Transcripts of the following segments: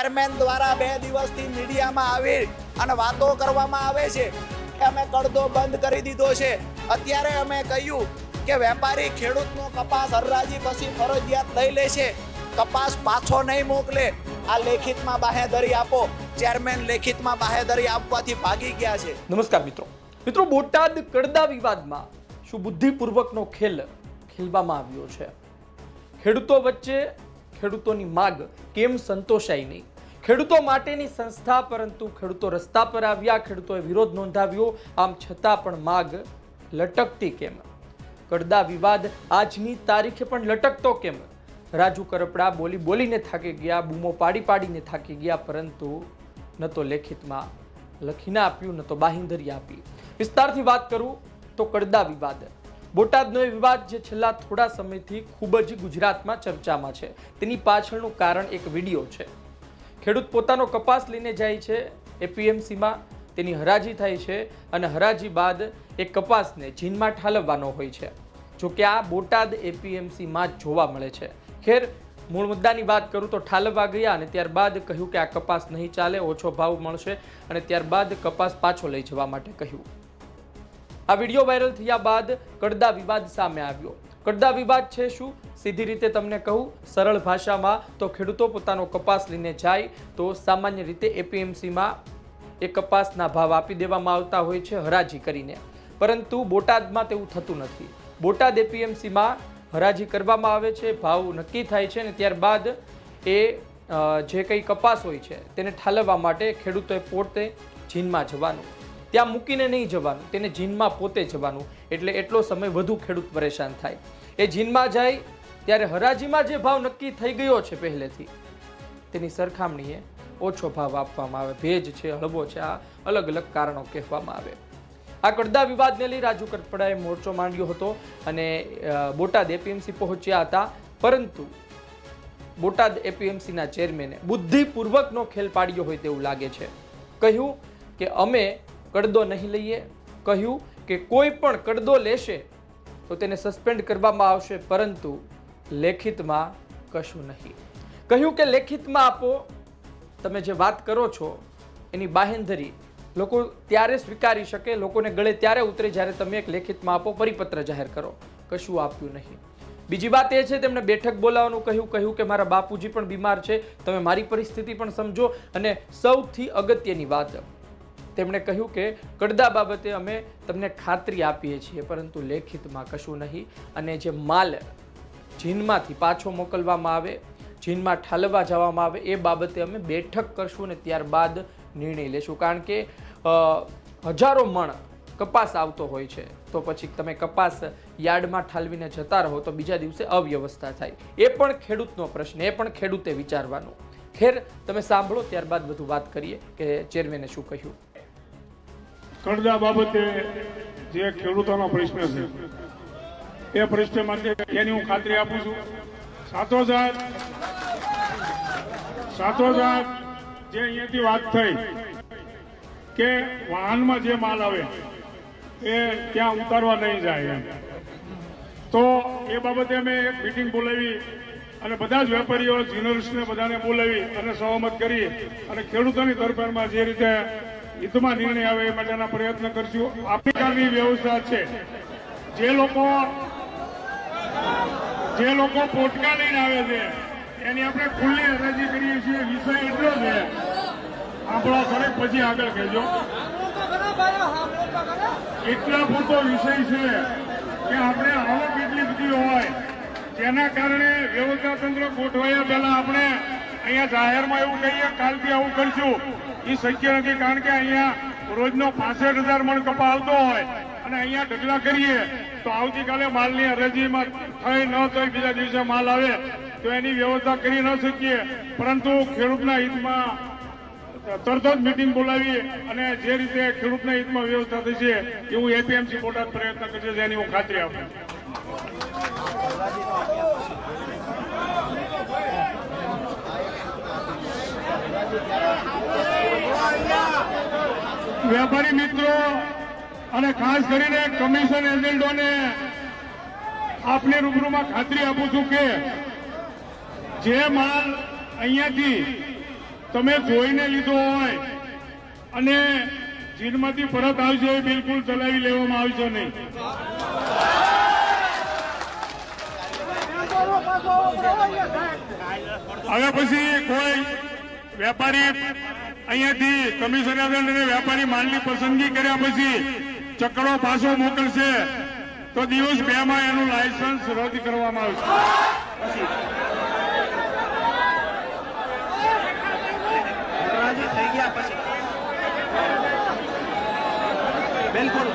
Chairman દ્વારા બે દિવસથી મીડિયામાં આવી અને વાતો કરવામાં આવે છે કે અમે કડદો બંધ કરી દીધો છે. અત્યારે અમે કહ્યું કે વેપારી ખેડૂતનો કપાસ હરરાજી પછી ફરજિયાત લઈ લે છે. કપાસ પાછો નહીં મોકલે. આ લેખિતમાં બાહેધરી આપો. ચેરમેન લેખિતમાં બાહેધરી આપવાથી ભાગી ગયા છે. નમસ્કાર મિત્રો. મિત્રો, બોટાદ કડદા વિવાદમાં શું બુદ્ધિપૂર્વકનો ખેલ ખેલવામાં આવ્યો છે? ખેડૂતો વચ્ચે ખેડૂતોની માગ કેમ સંતોષાઈ નહીં? ખેડૂતો માટેની સંસ્થા, પરંતુ ખેડૂતો રસ્તા પર આવ્યા, ખેડૂતોએ વિરોધ નોંધાવ્યો. આમ છતાં પણ માગ લટકતી કેમ? કડદા વિવાદ આજની તારીખે પણ લટકતો કેમ? રાજુ કરપડા બોલી બોલીને થાકી ગયા, બૂમો પાડી પાડીને થાકી ગયા, પરંતુ ન તો લેખિતમાં લખીને આપ્યું, ન તો બાહિંધરી આપી. વિસ્તારથી વાત કરું તો કડદા વિવાદ. બોટાદનો એ વિવાદ જે છેલ્લા થોડા સમયથી ખૂબ જ ગુજરાતમાં ચર્ચામાં છે. તેની પાછળનું કારણ એક વીડિયો છે. ખેડૂત પોતાનો કપાસ લઈને જાય છે એપીએમસીમાં તેની હરાજી થાય છે અને હરાજી બાદ એ કપાસને જીનમાં ઠાલવવાનો હોય છે. જો કે આ બોટાદ એપીએમસીમાં જ જોવા મળે છે. ખેર, મૂળ મુદ્દાની વાત કરું તો ઠાલવવા ગયા અને ત્યારબાદ કહ્યું કે આ કપાસ નહીં ચાલે, ઓછો ભાવ મળશે અને ત્યારબાદ કપાસ પાછો લઈ જવા માટે કહ્યું. આ વીડિયો વાયરલ થયા બાદ કડદા વિવાદ સામે આવ્યો. કડદા વિવાદ છે શું? સીધી રીતે તમને કહું, સરળ ભાષામાં તો ખેડૂતો પોતાનો કપાસ લઈને જાય તો સામાન્ય રીતે એપીએમસીમાં એ કપાસના ભાવ આપી દેવામાં આવતા હોય છે હરાજી કરીને. પરંતુ બોટાદમાં તેવું થતું નથી. બોટાદ એપીએમસીમાં હરાજી કરવામાં આવે છે, ભાવ નક્કી થાય છે અને ત્યારબાદ એ જે કંઈ કપાસ હોય છે તેને ઠાલવવા માટે ખેડૂતોએ પોતે જીનમાં જવાનું. ત્યાં મૂકીને નહીં જવાનું, તેને જીનમાં પોતે જવાનું, એટલે એટલો સમય વધુ ખેડૂત પરેશાન થાય. એ જીનમાં જાય ત્યારે હરાજીમાં જે ભાવ નક્કી થઈ ગયો છે પહેલેથી, તેની સરખામણીએ ઓછો ભાવ આપવામાં આવે. ભેજ છે, હળવો છે, આ અલગ અલગ કારણો કહેવામાં આવે. આ કડદા વિવાદને લઈ રાજુ કરપડાએ મોરચો માંડ્યો હતો અને બોટાદ એપીએમસી પહોંચ્યા હતા, પરંતુ બોટાદ એપીએમસીના ચેરમેને બુદ્ધિપૂર્વકનો ખેલ પાડ્યો હોય તેવું લાગે છે. કહ્યું કે અમે કડદો નહીં લઈએ. કહ્યું કે કોઈ પણ કડદો લેશે તો તેને સસ્પેન્ડ કરવામાં આવશે, પરંતુ લેખિતમાં કશું નહીં. કહ્યું કે લેખિતમાં આપો, તમે જે વાત કરો છો, એની બાહેંધરી લોકો ત્યારે સ્વીકારી શકે, લોકોને ગળે ત્યારે ઉતરે જ્યારે તમે એક લેખિતમાં આપો, પરિપત્ર જાહેર કરો. કશું આપ્યું નહીં. બીજી વાત એ છે, તેમણે બેઠક બોલાવવાનું કહ્યું કહ્યું કે મારા બાપુજી પણ બીમાર છે, તમે મારી પરિસ્થિતિ પણ સમજો અને સૌથી અગત્યની વાત તેમણે કહ્યું કે કડદા બાબતે અમે તમને ખાતરી આપીએ છીએ, પરંતુ લેખિતમાં કશું નહીં. અને જે માલ જીનમાંથી પાછો મોકલવામાં આવે, જીનમાં ઠાલવા જવામાં આવે, એ બાબતે અમે બેઠક કરશું અને ત્યારબાદ નિર્ણય લેશું. કારણ કે હજારો મણ કપાસ આવતો હોય છે. તો પછી તમે કપાસ યાર્ડમાં ઠાલવીને જતા રહો, તો બીજા દિવસે અવ્યવસ્થા થાય. એ પણ ખેડૂતનો પ્રશ્ન, એ પણ ખેડૂતે વિચારવાનું. ખેર, તમે સાંભળો, ત્યારબાદ બધું વાત કરીએ કે ચેરમેને શું કહ્યું. કરદા બાબતે જે ખેડૂતોનો પ્રશ્ન છે, એ પ્રશ્ન માટે એની હું ખાતરી આપું છું. સાથોસાથ સાથોસાથ જે અહીંયાથી વાત થઈ કે વાહનમાં જે માલ આવે, એ ત્યાં ઉતારવા નહીં જાય એમ. તો એ બાબતે અમે એક મિટિંગ બોલાવી અને બધા જ વેપારીઓ જર્નલિસ્ટને બધાને બોલાવી અને સહમત કરી અને ખેડૂતોની તરફેણમાં જે રીતે હિતમાં નિર્ણય આવે એ માટેના પ્રયત્ન કરશું. આ પ્રકારની વ્યવસ્થા છે. જે લોકો જે લોકો પોટકા લઈને આવે છે, એની આપણે ખુલ્લી હરાજી કરીએ છીએ, વિષય એટલો છે. આપણો ઘરે પછી આગળ કહેજો. એટલા પૂરતો વિષય છે કે આપણે આવક એટલી બધી હોય, જેના કારણે વ્યવસ્થા તંત્ર ગોઠવાયા પહેલા આપણે અહીંયા જાહેરમાં એવું કહીએ કાલથી આવું કરશું. એ શક્ય નથી, કારણ કે અહીંયા રોજનો પાસઠ હજાર મણ કપા આવતો હોય અને અહીંયા ઢગલા કરીએ, તો આવતીકાલે માલની અરજીમાં થઈ ન થઈ બીજા દિવસે માલ આવે, તો એની વ્યવસ્થા કરી ન શકીએ. પરંતુ ખેડૂતના હિતમાં તરત જ મિટિંગ બોલાવી અને જે રીતે ખેડૂતના હિતમાં વ્યવસ્થા થશે એવું એપીએમસી બોટાદ પ્રયત્ન કરશે એની હું ખાતરી આપું વેપારી મિત્રો અને ખાસ કરીને કમિશન એજન્ટોને આપની રૂબરૂમાં ખાતરી આપું છું કે જે માલ અહીંયાથી તમે જોઈને લીધો હોય અને ચીનમાંથી પરત આવશે એ બિલકુલ ચલાવી લેવામાં આવશે નહીં. હવે પછી કોઈ વેપારી, અહીંયાથી કમિશનર અને વેપારી માલની પસંદગી કર્યા પછી ચકડો પાછો મોકલશે. તો દિવસ બે માં એનું લાયસન્સ રદ કરવામાં આવશે રાજી થઈ ગયા પછી બિલકુલ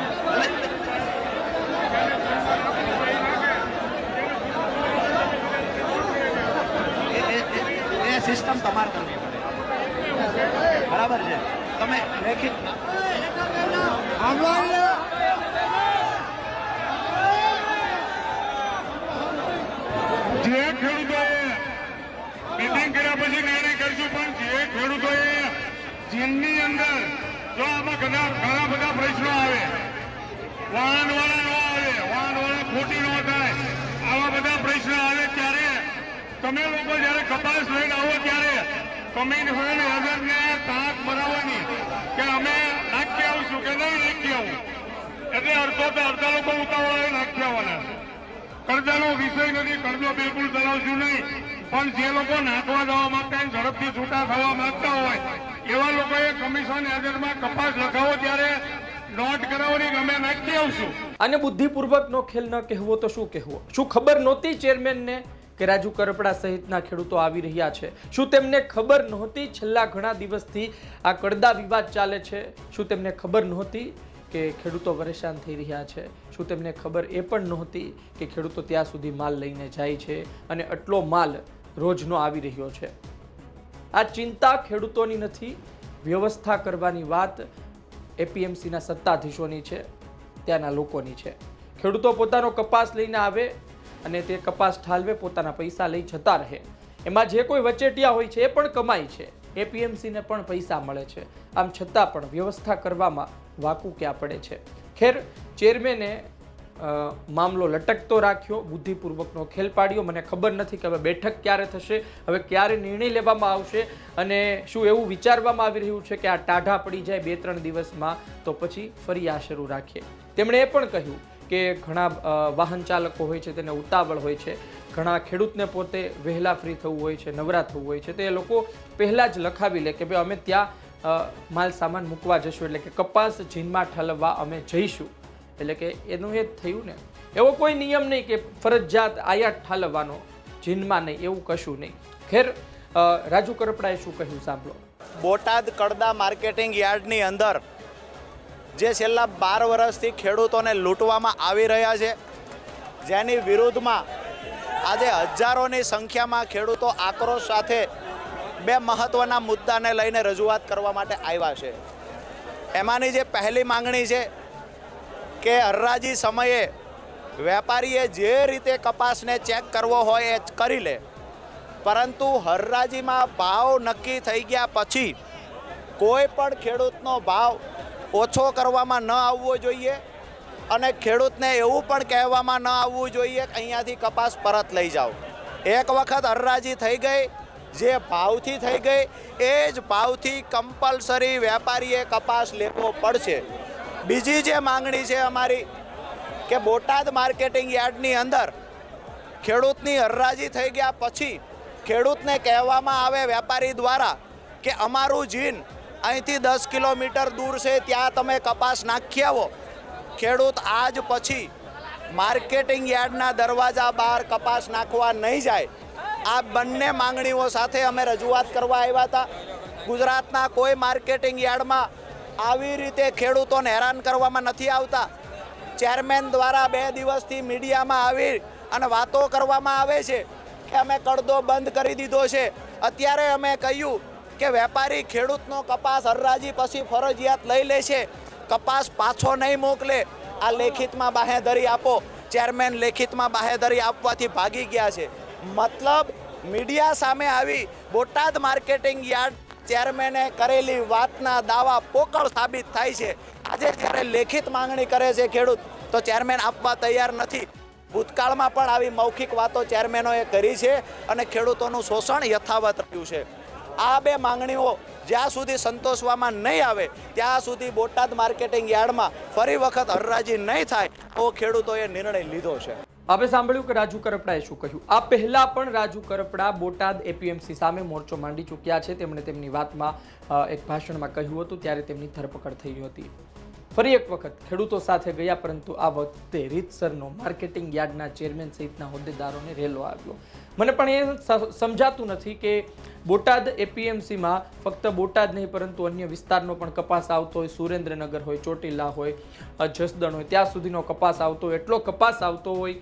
એ- એ- એ- એ સિસ્ટમ તમારે કરવી પડે બરાબર છે તમે લેખિત જે ખેડૂતોએ મિટિંગ કર્યા પછી નિર્ણય કરશું, પણ જે ખેડૂતોએ ચીનની અંદર જો આમાં ઘણા ઘણા બધા પ્રશ્નો આવે, વાહનવાળા ન આવે વાહન વાળા ખોટી ન થાય, આવા બધા પ્રશ્નો આવે, ત્યારે તમે લોકો જયારે કપાસ લઈને આવો ત્યારે કમિશનર એજન્ટને તાક બનાવવાની કે અમે નાખી આવશું કે નહીં નાખી આવું. એટલે અડધો તો અડધા લોકો ઉતાવળા નાખી આવવાના. કરજાનો વિષય નથી, કરજો બિલકુલ ચલાવશું નહીં. પણ જે લોકો નાખવા જવા માંગતા હોય, ઝડપથી છૂટા થવા માંગતા હોય, એવા લોકોએ કમિશન એજન્ટમાં કપાસ લખાવો ત્યારે આવશું. અને બુદ્ધિપૂર્વકનો ખેલ ન કહેવો તો શું કહેવો? શું ખબર નહોતી ચેરમેનને કે રાજુ કરપડા સહિતના ખેડૂતો આવી રહ્યા છે? શું તેમને ખબર નહોતી છેલ્લા ઘણા દિવસથી આ કડદા વિવાદ ચાલે છે? શું તેમને ખબર નહોતી કે ખેડૂતો પરેશાન થઈ રહ્યા છે. શું તેમને ખબર એ પણ નહોતી કે ખેડૂતો ત્યાં સુધી માલ લઈને જાય છે અને આટલો માલ રોજનો આવી રહ્યો છે. આ ચિંતા ખેડૂતોની નથી, વ્યવસ્થા કરવાની વાત એપીએમસીના સત્તાધીશોની છે, ત્યાંના લોકોની છે. ખેડૂતો પોતાનો કપાસ લઈને આવે અને તે કપાસ ઠાલવે, પોતાના પૈસા લઈ જતા રહે. એમાં જે કોઈ વચેટિયા હોય છે એ પણ કમાય છે. એપીએમસીને પણ પૈસા મળે છે. આમ છતાં પણ વ્યવસ્થા કરવામાં વાકું ક્યાં પડે છે. ખેર, ચેરમેને મામલો લટકતો રાખ્યો, બુદ્ધિપૂર્વકનો ખેલ પાડ્યો. મને ખબર નથી કે હવે બેઠક ક્યારે થશે, હવે ક્યારે નિર્ણય લેવામાં આવશે અને શું એવું વિચારવામાં આવી રહ્યું છે કે આ ટાઢા પડી જાય બે ત્રણ દિવસમાં, તો પછી ફરી આ શરૂ રાખીએ. તેમણે એ પણ કહ્યું કે ઘણા વાહન ચાલકો હોય છે, તેને ઉતાવળ હોય છે. ઘણા ખેડૂતને પોતે વહેલા ફ્રી થવું હોય છે, નવરા થવું હોય છે. તો એ લોકો પહેલાં જ લખાવી લે કે ભાઈ અમે ત્યાં માલ સામાન મૂકવા જશું એટલે કે કપાસ જીનમાં ઠલવવા અમે જઈશું. એટલે કે એનું એ થયું ને. એવો કોઈ નિયમ નહીં કે ફરજિયાત આયાત ઠાલવવાનો જીનમાં નહીં, એવું કશું નહીં. ખેર રાજુ કરપડાએ શું કહ્યું સાંભળો. બોટાદ કડદા માર્કેટિંગ યાર્ડની અંદર જે છેલ્લા બાર વર્ષથી ખેડૂતોને લૂંટવામાં આવી રહ્યા છે, જેની વિરુદ્ધમાં આજે હજારોની સંખ્યામાં ખેડૂતો આક્રોશ સાથે બે મહત્ત્વના મુદ્દાને લઈને રજૂઆત કરવા માટે આવ્યા છે. એમાંની જે પહેલી માંગણી છે કે હરરાજી સમયે વેપારીએ જે રીતે કપાસને ચેક કરવો હોય એ કરી લે. પરંતુ હરરાજીમાં ભાવ નક્કી થઈ ગયા પછી કોઈ પણ ખેડૂતનો ભાવ ઓછો કરવામાં ન આવવો જોઈએ અને ખેડૂતને એવું પણ કહેવામાં ન આવવું જોઈએ કે અહીંયાથી કપાસ પરત લઈ જાઓ. એક વખત હરરાજી થઈ ગઈ જે ભાવથી થઈ ગઈ, એ જ ભાવથી કમ્પલસરી વેપારીએ કપાસ લેવો પડશે. બીજી જે માંગણી છે અમારી, કે બોટાદ માર્કેટિંગ યાર્ડની અંદર ખેડૂતની હરરાજી થઈ ગયા પછી ખેડૂતને કહેવામાં આવે વેપારી દ્વારા કે અમારું જીન અહીંથી દસ કિલોમીટર દૂર છે, ત્યાં તમે કપાસ નાખી આવો. ખેડૂત આજ પછી માર્કેટિંગ યાર્ડના દરવાજા બહાર કપાસ નાખવા નહીં જાય. આ બંને માંગણીઓ સાથે અમે રજૂઆત કરવા આવ્યા હતા. ગુજરાતના કોઈ માર્કેટિંગ યાર્ડમાં આવી રીતે ખેડૂતોને હેરાન કરવામાં નથી આવતા. ચેરમેન દ્વારા બે દિવસથી મીડિયામાં આવી અને વાતો કરવામાં આવે છે કે અમે કડદો બંધ કરી દીધો છે. અત્યારે અમે કહ્યું કે વેપારી ખેડૂતનો કપાસ હરરાજી પછી ફરજિયાત લઈ લે છે. કપાસ પાછો નહીં મોકલે. આ લેખિતમાં બાહેધરી આપો. ચેરમેન લેખિતમાં બાહેધરી આપવાથી ભાગી ગયા છે. મતલબ મીડિયા સામે આવી બોટાદ માર્કેટિંગ યાર્ડ ચેરમેને કરેલી વાતના દાવા પોકળ સાબિત થાય છે. આજે જ્યારે લેખિત માંગણી કરે છે ખેડૂત, તો ચેરમેન આપવા તૈયાર નથી. ભૂતકાળમાં પણ આવી મૌખિક વાતો ચેરમેનોએ કરી છે અને ખેડૂતોનું શોષણ યથાવત રહ્યું છે. આ બે માંગણીઓ જ્યાં સુધી સંતોષવામાં નહીં આવે, ત્યાં સુધી બોટાદ માર્કેટિંગ યાર્ડમાં ફરી વખત હરરાજી નહીં થાય તો ખેડૂતોએ નિર્ણય લીધો છે. આપણે સાંભળ્યું કે રાજુ કરપડાએ શું કહ્યું? આ પહેલાં પણ રાજુ કરપડા બોટાદ એપીએમસી સામે મોરચો માંડી ચૂક્યા છે. તેમણે તેમની વાતમાં એક ભાષણમાં કહ્યું હતું, ત્યારે તેમની ધરપકડ થઈ હતી. ફરી એક વખત ખેડૂતો સાથે ગયા, પરંતુ આ વખતે રીતસરનો માર્કેટિંગ યાર્ડના ચેરમેન સહિતના હોદ્દેદારોને રેલો આવ્યો. મને પણ એ સમજાતું નથી કે બોટાદ એપીએમસીમાં ફક્ત બોટાદ નહીં, પરંતુ અન્ય વિસ્તારનો પણ કપાસ આવતો હોય, સુરેન્દ્રનગર હોય, ચોટીલા હોય જસદણ હોય, ત્યાં સુધીનો કપાસ આવતો હોય. એટલો કપાસ આવતો હોય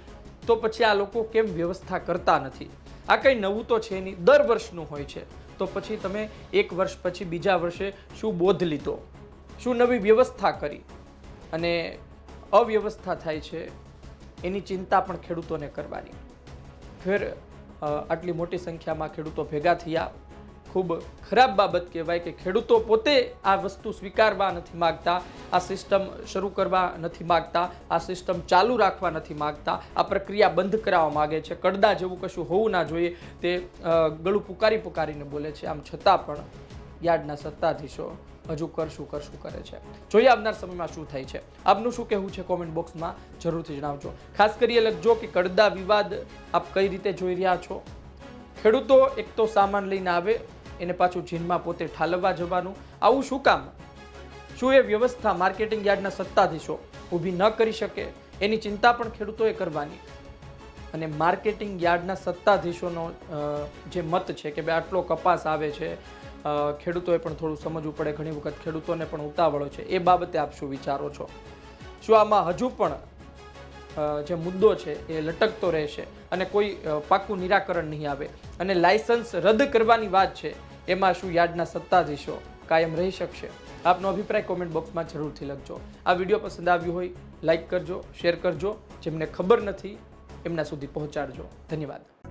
તો પછી આ લોકો કેમ વ્યવસ્થા કરતા નથી? આ કંઈ નવું તો છે નહીં. દર વર્ષનું હોય છે. તો પછી તમે એક વર્ષ પછી બીજા વર્ષે શું બોધ લીધો? શું નવી વ્યવસ્થા કરી? અને અવ્યવસ્થા થાય છે એની ચિંતા પણ ખેડૂતોને કરવાની. ફેર આટલી મોટી સંખ્યામાં ખેડૂતો ભેગા થયા. ખૂબ ખરાબ બાબત કહેવાય કે ખેડૂતો પોતે આ વસ્તુ સ્વીકારવા નથી માગતા, આ સિસ્ટમ શરૂ કરવા નથી માગતા, આ સિસ્ટમ ચાલુ રાખવા નથી માગતા, આ પ્રક્રિયા બંધ કરાવવા માગે છે. કડદા જેવું કશું હોવું ના જોઈએ. તે ગળું પુકારી પુકારીને બોલે છે. આમ છતાં પણ યાર્ડના સત્તાધીશો હજુ કરશું કરશું કરે છે. જોઈએ આવનાર સમયમાં શું થાય છે. આપનું શું કહેવું છે કોમેન્ટ બોક્સમાં જરૂરથી જણાવજો. ખાસ કરી એ લખજો કે કડદા વિવાદ આપ કઈ રીતે જોઈ રહ્યા છો? ખેડૂતો એક તો સામાન લઈને આવે એને પાછું જીનમાં પોતે ઠાલવવા જવાનું. આવું શું કામ? શું એ વ્યવસ્થા માર્કેટિંગ યાર્ડના સત્તાધીશો ઊભી ન કરી શકે? એની ચિંતા પણ ખેડૂતોએ કરવાની. અને માર્કેટિંગ યાર્ડના સત્તાધીશોનો જે મત છે કે ભાઈ આટલો કપાસ આવે છે ખેડૂતોએ પણ થોડું સમજવું પડે. ઘણી વખત ખેડૂતોને પણ ઉતાવળો છે. એ બાબતે આપ શું વિચારો છો? શું આમાં હજુ પણ જે મુદ્દો છે એ લટકતો રહેશે? અને કોઈ પાક્કું પાકું નિરાકરણ નહીં આવે. અને લાયસન્સ રદ કરવાની વાત છે, એમાં શું યાર્ડના સત્તાધીશો કાયમ રહી શકશે. આપનો અભિપ્રાય કોમેન્ટ બોક્સમાં જરૂરથી લખજો. આ વીડિયો પસંદ આવ્યો હોય લાઈક કરજો શેર કરજો. જેમને ખબર નથી, એમના સુધી પહોંચાડજો. ધન્યવાદ.